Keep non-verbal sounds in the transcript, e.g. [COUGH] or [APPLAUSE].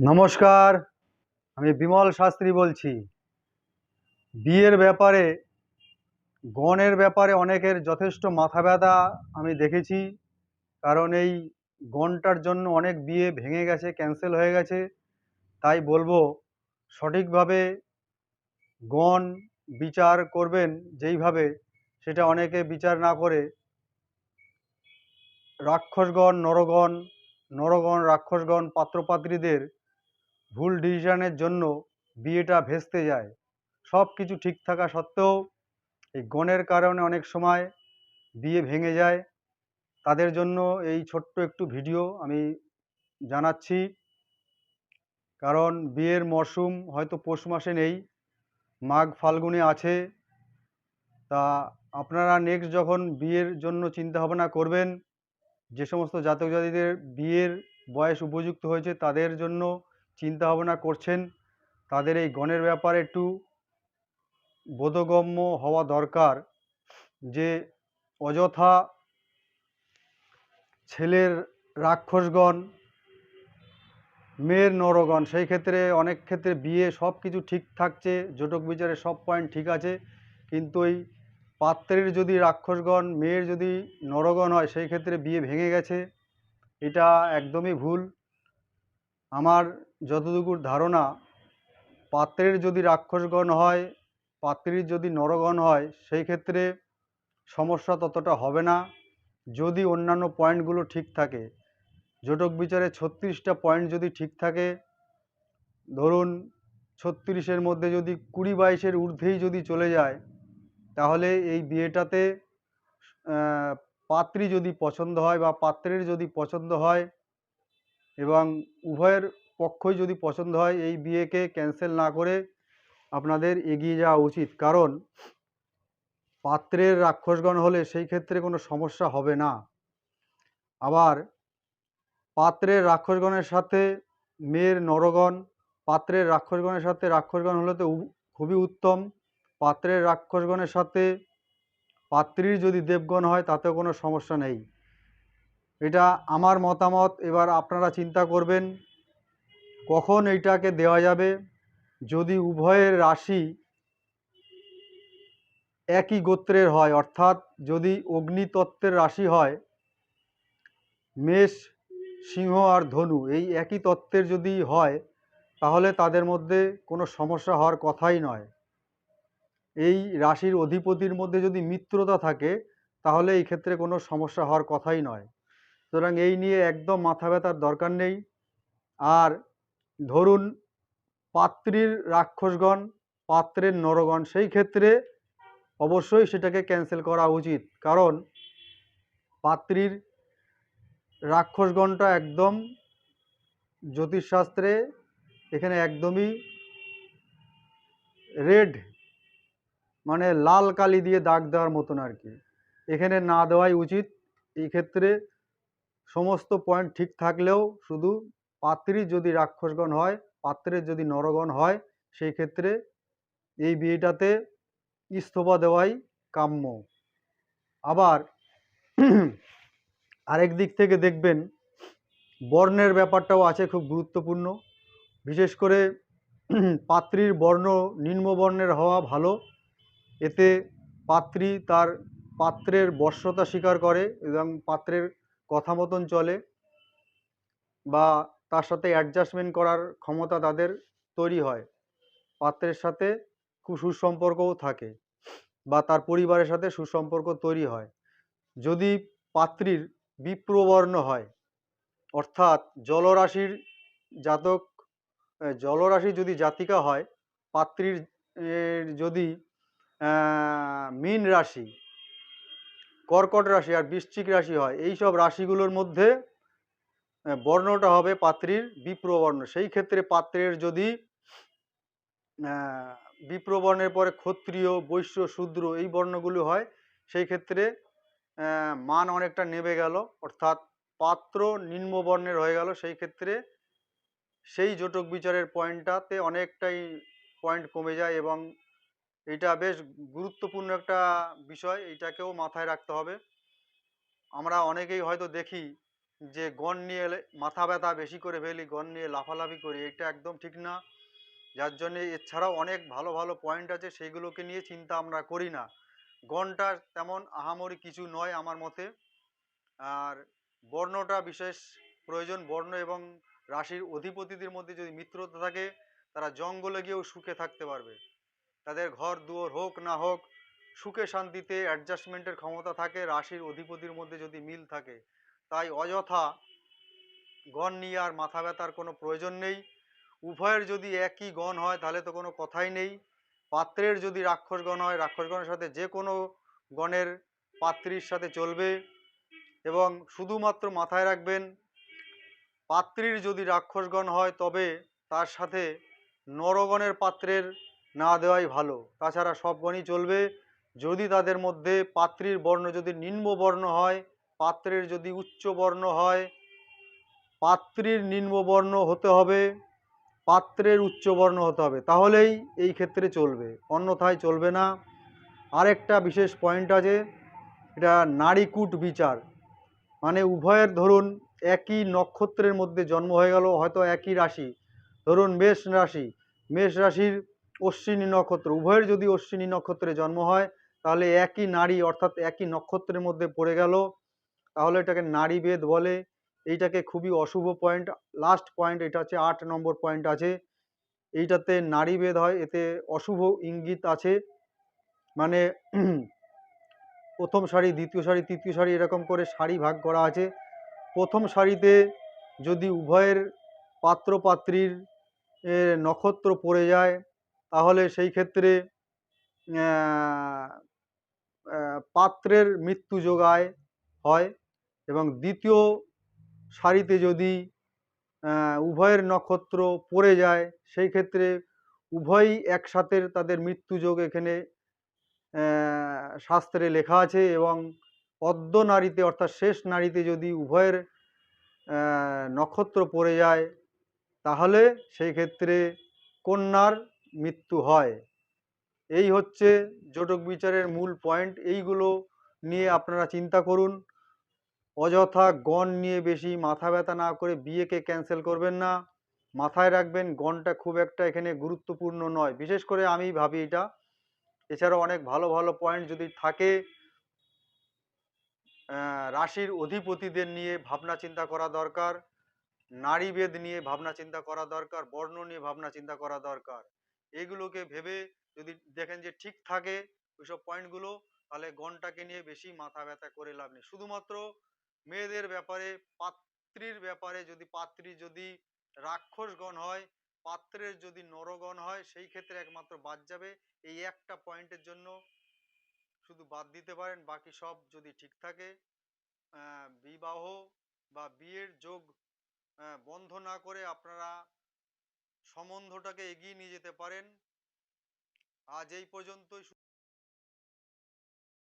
নমস্কার, আমি বিমল শাস্ত্রী বলছি। বিয়ের ব্যাপারে, গণের ব্যাপারে অনেকের যথেষ্ট মাথা ব্যথা আমি দেখেছি। কারণ এই গণটার জন্য অনেক বিয়ে ভেঙে গেছে ক্যান্সেল হয়ে গেছে। তাই বলব, সঠিকভাবে গণ বিচার করবেন যেইভাবে, সেটা অনেকে বিচার না করে। রাক্ষসগণ, নরগণ নরগণ, রাক্ষসগণ, পাত্রপাত্রীদের ভুল ডিসিশনের জন্য বিয়েটা ভেস্তে যায়। সব কিছু ঠিক থাকা সত্ত্বেও এই গণের কারণে অনেক সময় বিয়ে ভেঙে যায়। তাদের জন্য এই ছোট্ট একটু ভিডিও আমি জানাচ্ছি। কারণ বিয়ের মরশুম হয়তো পৌষ মাসে নেই, মাঘ ফাল্গুনে আছে। তা আপনারা নেক্সট যখন বিয়ের জন্য চিন্তা ভাবনা করবেন, যে সমস্ত জাতক জাতিদের বিয়ের বয়স উপযুক্ত হয়েছে তাদের জন্য চিন্তা ভাবনা করছেন, তাদের এই গণের ব্যাপারে একটু বোধগম্য হওয়া দরকার যে অযথা ছেলের রাক্ষসগণ, মেয়ের নরগণ, সেই ক্ষেত্রে অনেক ক্ষেত্রে বিয়ে সব কিছু ঠিক থাকছে, জটক বিচারে সব পয়েন্ট ঠিক আছে, কিন্তু ওই পাত্রের যদি রাক্ষসগণ, মেয়ের যদি নরগণ হয়, সেই ক্ষেত্রে বিয়ে ভেঙে গেছে, এটা একদমই ভুল। আমার যতটুকুর ধারণা, পাত্রের যদি রাক্ষসগণ হয়, পাত্রীর যদি নরগণ হয়, সেই ক্ষেত্রে সমস্যা ততটা হবে না। যদি অন্যান্য পয়েন্টগুলো ঠিক থাকে, জটক বিচারে ছত্রিশটা পয়েন্ট যদি ঠিক থাকে, ধরুন ছত্রিশের মধ্যে যদি কুড়ি বাইশের ঊর্ধ্বেই যদি চলে যায়, তাহলে এই বিয়েটাতে পাত্রী যদি পছন্দ হয় বা পাত্রের যদি পছন্দ হয় এবং উভয়ের পক্ষই যদি পছন্দ হয় এই বিয়েকে ক্যান্সেল না করে আপনাদের এগিয়ে যাওয়া উচিত। কারণ পাত্রের রাক্ষসগণ হলে সেই ক্ষেত্রে কোনো সমস্যা হবে না। আবার পাত্রের রাক্ষসগণের সাথে মেয়ের নরগণ, পাত্রের রাক্ষসগণের সাথে রাক্ষসগণ হলে তো খুবই উত্তম। পাত্রের রাক্ষসগণের সাথে পাত্রীর যদি দেবগণ হয় তাতেও কোনো সমস্যা নেই। এটা আমার মতামত। এবার আপনারা চিন্তা করবেন কখন এইটাকে দেওয়া যাবে? যদি উভয়ের রাশি একই গোত্রের হয়, অর্থাৎ যদি অগ্নিতত্ত্বের রাশি হয়, মেষ, সিংহ আর ধনু এই একই তত্ত্বের যদি হয়, তাহলে তাদের মধ্যে কোনো সমস্যা হওয়ার কথাই নয়। এই রাশির অধিপতির মধ্যে যদি মিত্রতা থাকে, তাহলে এই ক্ষেত্রে কোনো সমস্যা হওয়ার কথাই নয়। সুতরাং এই নিয়ে একদম মাথা ব্যথার দরকার নেই। আর ধরুন পাত্রীর রাক্ষসগণ, পাত্রের নরগণ, সেই ক্ষেত্রে অবশ্যই সেটাকে ক্যান্সেল করা উচিত। কারণ পাত্রীর রাক্ষসগণটা একদম জ্যোতিষশাস্ত্রে এখানে একদমই রেড মানে লাল কালি দিয়ে দাগ দেওয়ার মতন আর কি। এখানে না দেওয়াই উচিত। এই ক্ষেত্রে সমস্ত পয়েন্ট ঠিক থাকলেও শুধু পাত্রী যদি রাক্ষসগণ হয়, পাত্রের যদি নরগণ হয়, সেই ক্ষেত্রে এই বিয়েটাতে ইস্তফা দেওয়াই কাম্য। আবার আরেক দিক থেকে দেখবেন, বর্ণের ব্যাপারটাও আছে খুব গুরুত্বপূর্ণ। বিশেষ করে পাত্রীর বর্ণ, নিম্ন বর্ণের হওয়া ভালো। এতে পাত্রী তার পাত্রের বর্ষতা স্বীকার করে এবং পাত্রের কথা মতন চলে বা তার সাথে অ্যাডজাস্টমেন্ট করার ক্ষমতা তাদের তৈরি হয়। পাত্রের সাথে খুব সুসম্পর্কও থাকে বা তার পরিবারের সাথে সুসম্পর্ক তৈরি হয়। যদি পাত্রীর বিপ্রবর্ণ হয়, অর্থাৎ জলরাশির জাতক জলরাশি যদি জাতিকা হয়, পাত্রীর যদি মীন রাশি, কর্কট রাশি আর বৃশ্চিক রাশি হয় এই সব রাশিগুলোর মধ্যে বর্ণটা হবে পাত্রীর বিপ্রবর্ণ। সেই ক্ষেত্রে পাত্রের যদি বিপ্রবর্ণের পরে ক্ষত্রিয়, বৈশ্য, শূদ্র এই বর্ণগুলো হয়, সেই ক্ষেত্রে মান অনেকটা নেমে গেল। অর্থাৎ পাত্র নিম্ন বর্ণের হয়ে গেল। সেই ক্ষেত্রে সেই জটক বিচারের পয়েন্টটাতে অনেকটাই পয়েন্ট কমে যায় এবং এটা বেশ গুরুত্বপূর্ণ একটা বিষয়। এটাকেও মাথায় রাখতে হবে। আমরা অনেকেই হয়তো দেখি যে গণ নিয়ে মাথা ব্যথা বেশি করে ফেলি, গণ নিয়ে লাফালাফি করি, এটা একদম ঠিক না। যার জন্যে এছাড়াও অনেক ভালো ভালো পয়েন্ট আছে সেইগুলোকে নিয়ে চিন্তা আমরা করি না। গণটা তেমন আহামরি কিছু নয় আমার মতে। আর বর্ণটা বিশেষ প্রয়োজন, বর্ণ এবং রাশির অধিপতিদের মধ্যে যদি মিত্রতা থাকে, তারা জঙ্গলে গিয়েও সুখে থাকতে পারবে। তাদের ঘর, দুয়ার হোক না হোক, সুখে শান্তিতে অ্যাডজাস্টমেন্টের ক্ষমতা থাকে, রাশির অধিপতির মধ্যে যদি মিল থাকে। তাই অযথা গণ নিয়ে আর মাথা ব্যথার কোনো প্রয়োজন নেই। উভয়ের যদি একই গণ হয়, তাহলে তো কোনো কথাই নেই। পাত্রের যদি রাক্ষস গণ হয়, রাক্ষস গণের সাথে যে কোনো গণের পাত্রীর সাথে চলবে এবং শুধুমাত্র মাথায় রাখবেন, পাত্রীর যদি রাক্ষসগণ হয়, তবে তার সাথে নরগণের পাত্রের না দেওয়াই ভালো। তাছাড়া সব গণই চলবে। যদি তাদের মধ্যে পাত্রীর বর্ণ যদি নিম্ন বর্ণ হয় পাত্রের যদি উচ্চ বর্ণ হয়, পাত্রীর নিম্নবর্ণ হতে হবে, পাত্রের উচ্চ বর্ণ হতে হবে। তাহলেই এই ক্ষেত্রে চলবে, অন্যথায় চলবে না। আরেকটা বিশেষ পয়েন্ট আছে, এটা নারীকূট বিচার। মানে উভয়ের ধরুন একই নক্ষত্রের মধ্যে জন্ম হয়ে গেল, হয়তো একই রাশি। ধরুন মেষ রাশি, মেষ রাশির অশ্বিনী নক্ষত্র, উভয়ের যদি অশ্বিনী নক্ষত্রে জন্ম হয়, তাহলে একই নারী অর্থাৎ একই নক্ষত্রের মধ্যে পড়ে গেল। তাহলে এটাকে নারীভেদ বলে। এইটাকে খুবই অশুভ পয়েন্ট লাস্ট পয়েন্ট এটা হচ্ছে আট নম্বর পয়েন্ট আছে। এইটাতে নারীভেদ হয়, এতে অশুভ ইঙ্গিত আছে। মানে [CLEARS THROAT] প্রথম সারি, দ্বিতীয় সারি, তৃতীয় সারি এরকম করে সারি ভাগ করা আছে। প্রথম সারিতে যদি উভয়ের পাত্র পাত্রীর নক্ষত্র পড়ে যায়, তাহলে সেই ক্ষেত্রে পাত্রের মৃত্যু যোগায়, হয়। এবং দ্বিতীয় সারিতে যদি উভয়ের নক্ষত্র পড়ে যায়, সেই ক্ষেত্রে উভয়ই একসাথে তাদের মৃত্যুযোগ এখানে শাস্ত্রে লেখা আছে এবং পদ্ম নারীতে অর্থাৎ শেষ নারীতে যদি উভয়ের নক্ষত্র পড়ে যায়, তাহলে সেই ক্ষেত্রে কন্যার মৃত্যু হয়। এই হচ্ছে জটক বিচারের মূল পয়েন্ট এইগুলো নিয়ে আপনারা চিন্তা করুন। অযথা গণ নিয়ে বেশি মাথা ব্যথা না করে বিয়েকে ক্যান্সেল করবেন না। মাথায় রাখবেন, গণটা খুব একটা এখানে গুরুত্বপূর্ণ নয়। বিশেষ করে আমি ভাবি এটা। এছাড়াও অনেক ভালো ভালো পয়েন্ট যদি থাকে রাশির অধিপতিদের নিয়ে ভাবনা চিন্তা করা দরকার, নারীভেদ নিয়ে ভাবনা চিন্তা করা দরকার, বর্ণ নিয়ে ভাবনা চিন্তা করা দরকার। এগুলোকে ভেবে যদি দেখেন যে ঠিক থাকে ওইসব পয়েন্টগুলো তাহলে গণটাকে নিয়ে বেশি মাথা ব্যথা করে লাভ নেই। শুধুমাত্র মেয়েদের ব্যাপারে, পাত্রীর ব্যাপারে যদি, পাত্রী যদি রাক্ষসগণ হয়, পাত্রের যদি নরগণ হয়, সেই ক্ষেত্রে একমাত্র বাদ যাবে। এই একটা পয়েন্টের জন্য শুধু বাদ দিতে পারেন, বাকি সব যদি ঠিক থাকে বিবাহ বা বিয়ের যোগ বন্ধ না করে আপনারা সম্বন্ধটাকে এগিয়ে নিয়ে যেতে পারেন। আজ এই পর্যন্তই।